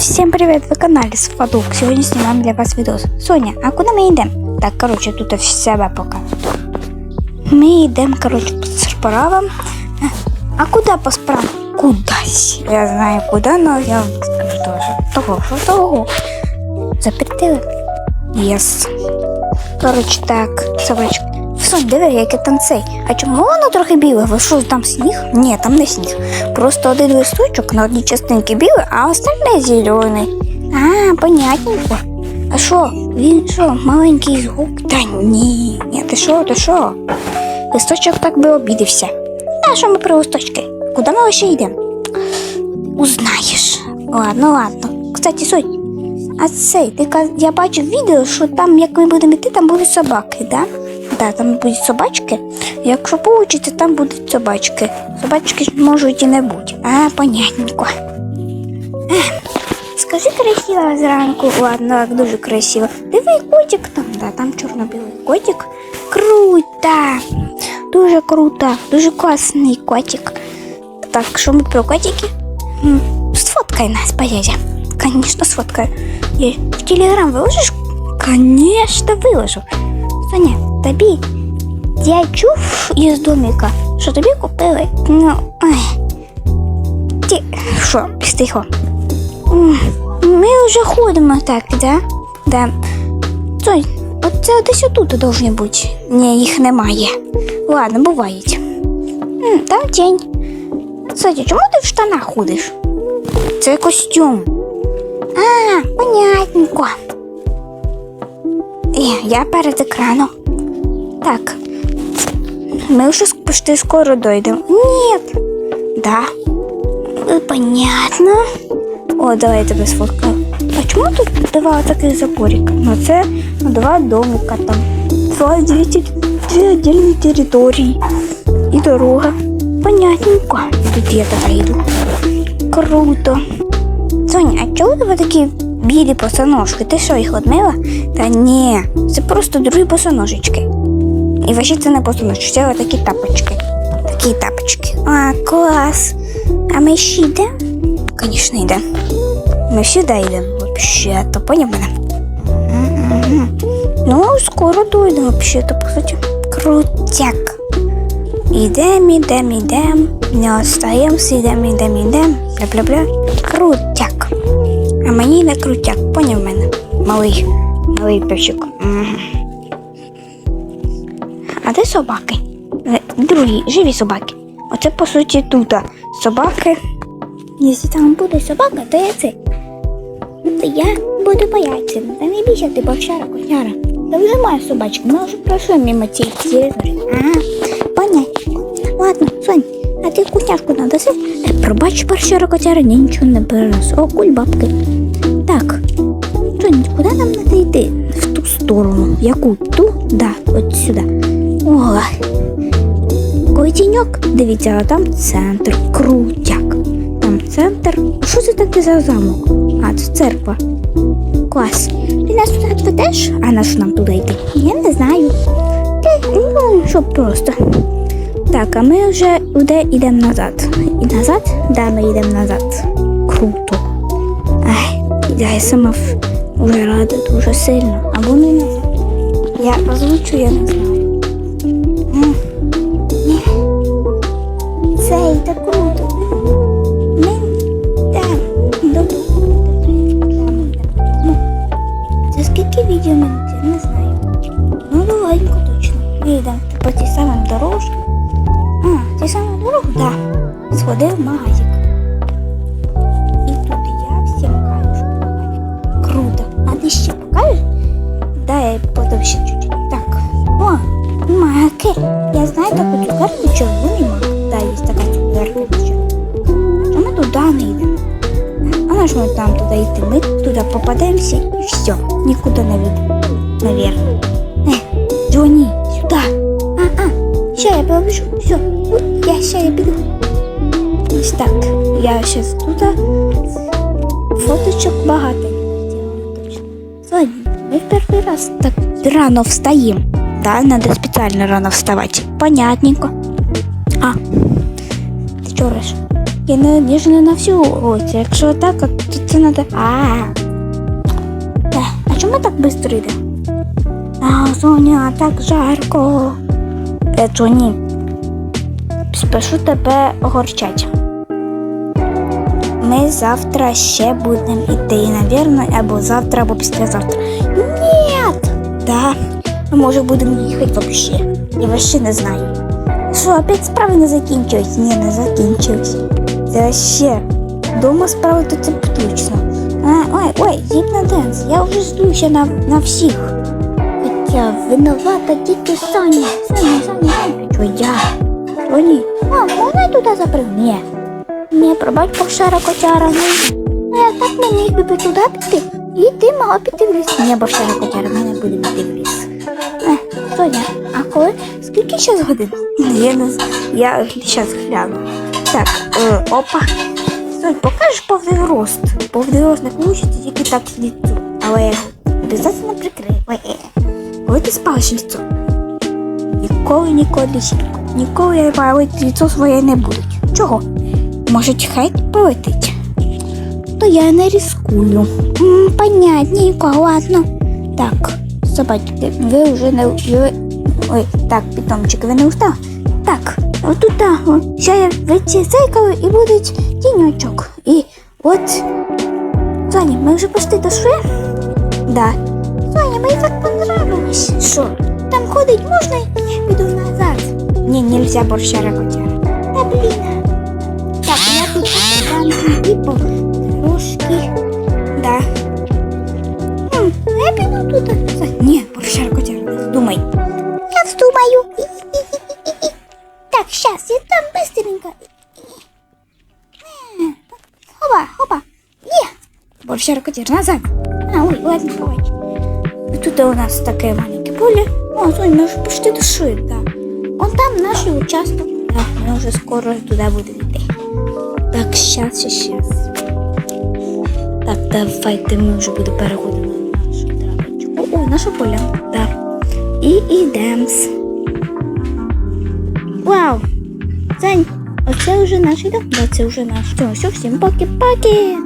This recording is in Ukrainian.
Всем привет, вы канале Свадок. Сегодня снимаем для вас видос. Соня, а куда мы идем? Так, короче, тут в себе покажу. Ми йдемо, короче, по справам. А куда по справам? Кудась. Я знаю куда, но я вам скажу тоже. Того, що того. Запретили? Єс. Короче, так, собачка. Сонь, диви, яке там цей. А чому воно трохи біле? Ви що, там сніг? Ні, там не сніг. Просто один листочок на одній частинці білий, а остальне зелений. А, понятненько. А що, він що, маленький звук? Та ні, ні, ти що, ти що? Листочок так би обідався. А що ми про листочки? Куди ми ще йдемо? Узнаєш. Ладно, ладно. Кстати, Сонь, а цей, ти я бачив відео, що там, як ми будемо йти, там будуть собаки, да? Да, там будуть собачки. Якщо получиться, там будуть собачки. Собачки можуть і не бути. А, понятненько. Скажи красиво зранку, ладно, так дуже красиво. Диви, котик там, да, там чорно-білий котик. Круто! Дуже круто, дуже класний котик. Так, що ми про котики? Сфоткай нас, поедем. Конечно, сфоткаю. И в Телеграм выложишь? Конечно, выложу. Соня, тобі я чув із домика, що тобі купили. Ну, ай. Ти що, стихо? Ми вже ходимо так, да? Да. Сонь, оце десь отут должні бути. Ні, їх немає. Ладно, бувають. Там тінь. Кстати, чому ти в штанах ходиш? Це костюм. А, понятненько. Е, Я перед екраном. Так. Вже ск- почти скоро дойдемо. Ні. Да. Е, Понятно. О, давай я тебе сфоткаю. А чому тут два таких заборика? Ну це ну, два домика там. Два дві, дві території. І дорога. Понятненько. Тут я така йду. Круто. Соня, а чого тебе такі білі босоножки? Ти що, їх одмила? Та ні, це просто другі босоножечки. І ваші це не босоножки, це такі тапочки. Такі тапочки. А, клас. А ми ще йдемо? Звісно, йдемо. Ми сюди йдемо. Вообще, то поняв мене? Ну, скоро дойдемо, вообще-то, кстати. Крутяк. Ідем, ідем, ідем, не остаємося, ідем, ідем, ідем, бля-бля-бля. Крутяк. А мені не крутяк, поняв мене? Малий, малий песик. Мгм. А де собаки? Е, Другі, живі собаки. Оце по суті тут. Собаки. Якщо там буде собака, то я це. То я буду боятися. Та не бійся, ти бовчара, котяра. Та вже маю собачку, ми вже пройшли мимо цієї території. Ага, понятно. Ладно, Сонь, а ти кутяшку надаси? Е, пробач, бовчара, котяра, я нічого не перенесу. О, куль бабки. Так, Сонь, куди нам треба йти? В ту сторону. Яку? Ту? Да, от сюди. Ой. Коли тіньок, дивіться, а там центр. Крутяк. Там центр. Що це таке за замок? А, це церква. Клас. Ти нас туди відведеш? А на що нам туди йти? Я не знаю. Ти, ну, щоб просто. Так, а ми вже буде йдемо назад. І назад? Да, ми йдемо назад. Круто. Ай, я сама вже рада дуже сильно. Або не назад. Я озвучу, я не знаю. Я знаю таку цукерку червоний мак. Да, є така цукерка. А ми туди не йдемо. А на що ми там туди йти? Ми туди попадемося і все. Нікуди не йдемо. Навірно. Е, Джоні, сюди. А, а, ще я побіжу. Все, я ще я піду. Ось так. Я зараз тут. Фоточок багато. Точно. Ми в перший раз так рано встаємо. Да, надо спеціально рано вставати. Понятненько. А, ти чориш? Я не, я ж не на всю вулицю. Якщо так, то це треба. А. Е, а чому так швидко йде? А, Соня, так жарко. Е, Джоні, спешу тебе огорчать. Ми завтра ще будемо йти, навірно, або завтра, або післязавтра. Ні! Да, ми може будемо їхати вообще. Я вообще не знаю. Що, опять справи не закінчились? Ні, не закінчились. Це вообще. Дома справи то це точно. А, ой, ой, гіпноденс, я вже ще на, на всіх. Хоча винувата тільки Соня. Соня, Соня, Соня. Що я? Соні? А, можна туди запрыгнути? Ні. Ні, пробач пошара котяра. Ні. А так ми міг би туди піти. І ти мала піти в ліс. Ні, бошара котяра, ми не будемо йти в ліс. Е, Соня, а коли? Скільки зараз годин? Я не. Я зараз гляну. Так, е, опа. Сонь, покажеш повний рост. Повний рост не вийде тільки так в. Але обов'язково прикрию. Ой, е. Коли ти спалиш ліцо? Ніколи, ніколи, ніколи я палити ліцо своє не будуть. Чого? Можуть хай полетить. То я не рискую. М, понятненько, ладно. Так, собачки, ви вже не ви... Ой, так, питомчик, ви не устав? Так, отут, так, ще я вицейкаю і буде тіньочок. І от. Соня, ми вже почти дошли? Да. Соня, мені так понравилось. Що? Там ходить можна я піду назад? Ні, нельзя борщара котяра. Та блін. Так, я тут і по трошки. Да. Котяр назад. А, ой, ладно, бувач. Тут у нас таке маленьке поле. О, Сонь, ми вже почти дошли, да. Вон там наш участок. Да, ми вже скоро туди будемо йти. Так, щас, щас. Так, давайте ми вже будемо переходити на нашу травочку. О, наша поля, да. І ідемс. Вау! Сань, оце вже наш дом? Це вже наш. Все, все, всім поки-поки.